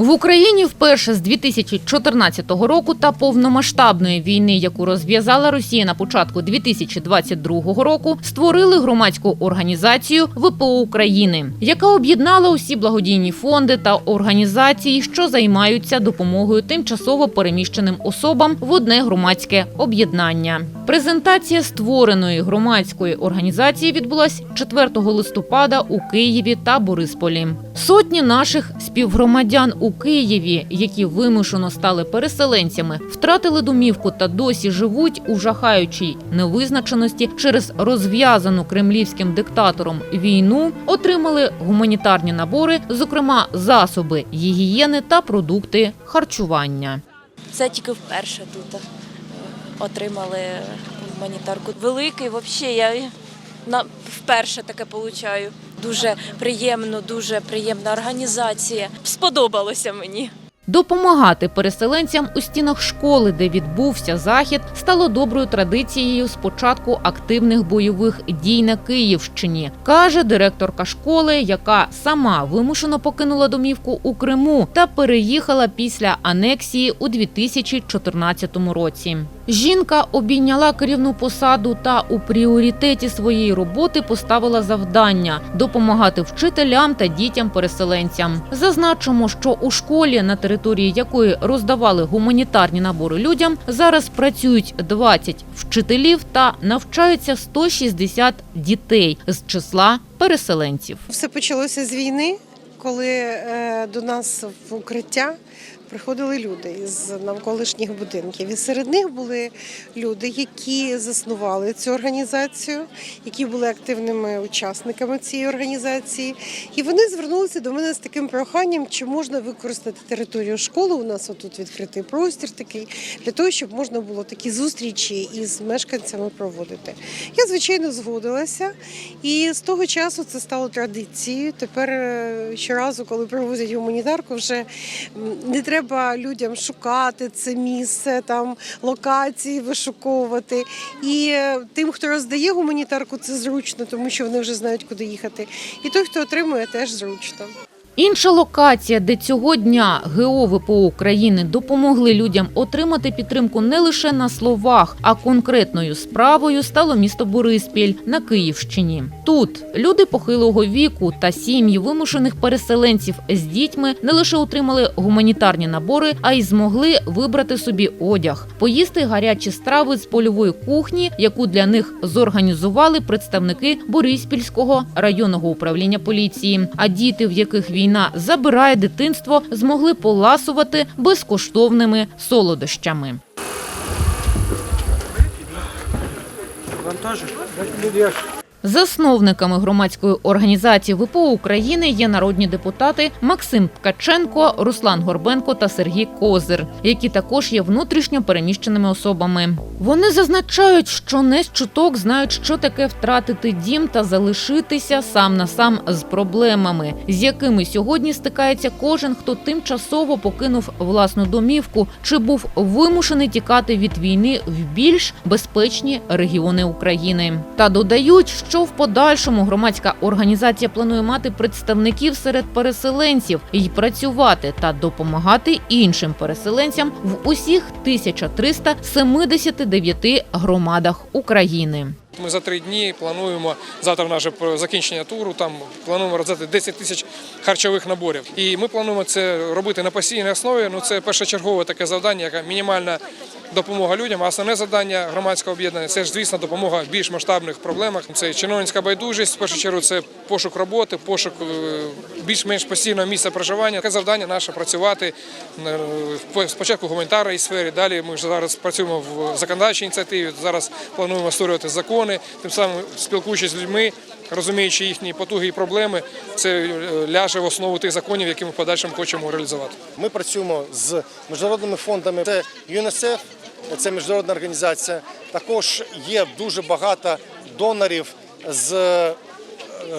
В Україні вперше з 2014 року та повномасштабної війни, яку розв'язала Росія на початку 2022 року, створили громадську організацію ВПО України, яка об'єднала усі благодійні фонди та організації, що займаються допомогою тимчасово переміщеним особам в одне громадське об'єднання. Презентація створеної громадської організації відбулась 4 листопада у Києві та Борисполі. Сотні наших співгромадян у Києві, які вимушено стали переселенцями, втратили домівку та досі живуть у жахаючій невизначеності через розв'язану кремлівським диктатором війну, отримали гуманітарні набори, зокрема засоби гігієни та продукти харчування. Це тільки вперше тут е, отримали гуманітарку. Великий, взагалі, я вперше таке получаю. Дуже приємно, дуже приємна організація. Сподобалося мені. Допомагати переселенцям у стінах школи, де відбувся захід, стало доброю традицією з початку активних бойових дій на Київщині, каже директорка школи, яка сама вимушено покинула домівку у Криму та переїхала після анексії у 2014 році. Жінка обійняла керівну посаду та у пріоритеті своєї роботи поставила завдання допомагати вчителям та дітям-переселенцям. Зазначимо, що у школі, на території якої роздавали гуманітарні набори людям, зараз працюють 20 вчителів та навчаються 160 дітей з числа переселенців. Все почалося з війни, коли е, до нас в укриття приходили люди з навколишніх будинків. І серед них були люди, які заснували цю організацію, які були активними учасниками цієї організації. І вони звернулися до мене з таким проханням, чи можна використати територію школи. У нас отут відкритий простір такий, для того, щоб можна було такі зустрічі із мешканцями проводити. Я, звичайно, згодилася. І з того часу це стало традицією. Тепер е, щоразу, коли привозять гуманітарку, вже не треба людям шукати це місце, там локації вишуковувати. І е, тим, хто роздає гуманітарку, це зручно, тому що вони вже знають, куди їхати. І той, хто отримує, теж зручно. Інша локація, де цього дня ГО ВПО України допомогли людям отримати підтримку не лише на словах, а конкретною справою стало місто Бориспіль на Київщині. Тут люди похилого віку та сім'ї вимушених переселенців з дітьми не лише отримали гуманітарні набори, а й змогли вибрати собі одяг, поїсти гарячі страви з польової кухні, яку для них зорганізували представники Бориспільського районного управління поліції. А діти, в яких війна забирає дитинство, змогли поласувати безкоштовними солодощами. Вам? Засновниками громадської організації ВПО України є народні депутати Максим Ткаченко, Руслан Горбенко та Сергій Козир, які також є внутрішньо переміщеними особами. Вони зазначають, що не з чуток знають, що таке втратити дім та залишитися сам на сам з проблемами, з якими сьогодні стикається кожен, хто тимчасово покинув власну домівку чи був вимушений тікати від війни в більш безпечні регіони України. Та додають, що в подальшому громадська організація планує мати представників серед переселенців і працювати та допомагати іншим переселенцям в усіх 1379 громадах України. Ми за три дні плануємо завтра наше закінчення туру. Там плануємо роздати 10 тисяч харчових наборів. І ми плануємо це робити на постійній основі. Ну це першочергове таке завдання, яка мінімальна допомога людям. А основне завдання громадського об'єднання це ж звісно допомога в більш масштабних проблемах. Це чиновницька байдужість. В першу чергу це пошук роботи, пошук е, більш-менш постійного місця проживання. Таке завдання наше працювати е, спочатку в гуманітарній сфері. Далі ми ж зараз працюємо в законодавчій ініціативі. Зараз плануємо створювати закони, тим самим спілкуючись з людьми. Розуміючи їхні потуги і проблеми, це е, ляже в основу тих законів, які ми в подальшому хочемо реалізувати. Ми працюємо з міжнародними фондами. Це ЮНІСЕФ, це міжнародна організація. Також є дуже багато донорів з е,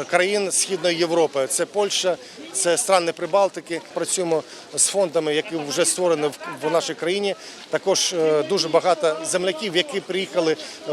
країн Східної Європи. Це Польща, це страни Прибалтики. Працюємо з фондами, які вже створені в, нашій країні. Також е, дуже багато земляків, які приїхали е,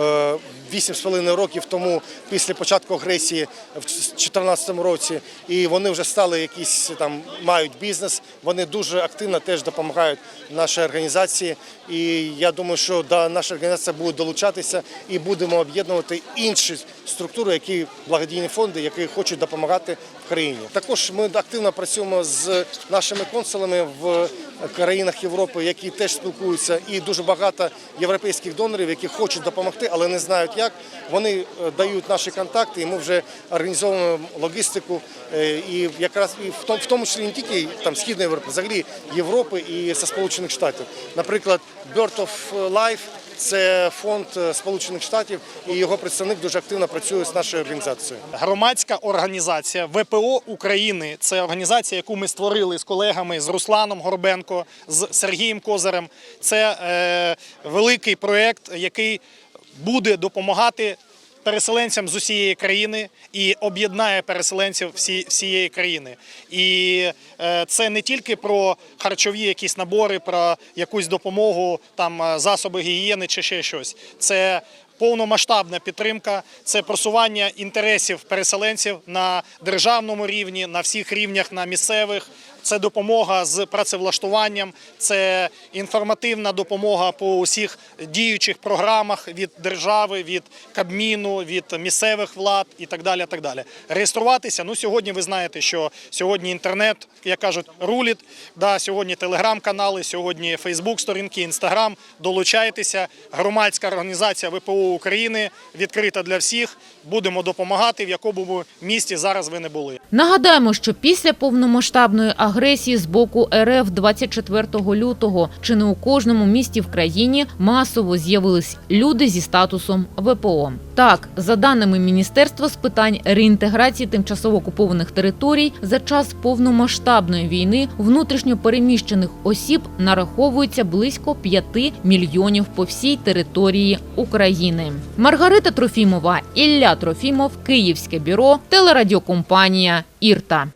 8,5 років тому після початку агресії в 2014 році, і вони вже стали якісь там мають бізнес. Вони дуже активно теж допомагають нашій організації. І я думаю, що да, наша організація буде долучатися і будемо об'єднувати інші структури, які благодійні фонди, які хочуть допомагати країні. Також ми активно працюємо з нашими консулами в країнах Європи, які теж спілкуються, і дуже багато європейських донорів, які хочуть допомогти, але не знають як. Вони е, дають наші контакти, і ми вже організовуємо логістику. е, І якраз і в тому, числі не тільки там Східної Європи, взагалі Європи і Сполучених Штатів. Наприклад, Bird of Life – це фонд е, Сполучених Штатів, і його представник дуже активно працює з нашою організацією. Громадська організація ВПО України це організація, яку ми створили з колегами з Русланом Горбенко, з Сергієм Козарем. Це е, великий проєкт, який буде допомагати переселенцям з усієї країни і об'єднає переселенців всі, всієї країни. І е, це не тільки про харчові якісь набори, про якусь допомогу, там е, засоби гігієни чи ще щось. Це повномасштабна підтримка, це просування інтересів переселенців на державному рівні, на всіх рівнях, на місцевих. Це допомога з працевлаштуванням, це інформативна допомога по усіх діючих програмах від держави, від Кабміну, від місцевих влад і так далі. Так далі. Реєструватися. Ну сьогодні ви знаєте, що сьогодні інтернет, як кажуть, руліт. Да, сьогодні телеграм-канали, сьогодні Фейсбук, сторінки, інстаграм. Долучайтеся. Громадська організація ВПО України відкрита для всіх. Будемо допомагати, в якому місті зараз ви не були. Нагадаємо, що після повномасштабної агресії з боку РФ 24 лютого чи не у кожному місті в країні масово з'явились люди зі статусом ВПО. Так, за даними Міністерства з питань реінтеграції тимчасово окупованих територій, за час повномасштабної війни внутрішньо переміщених осіб нараховується близько 5 мільйонів по всій території України. Маргарита Трофімова, Ілля Трофімов, Київське бюро, телерадіокомпанія Ірта.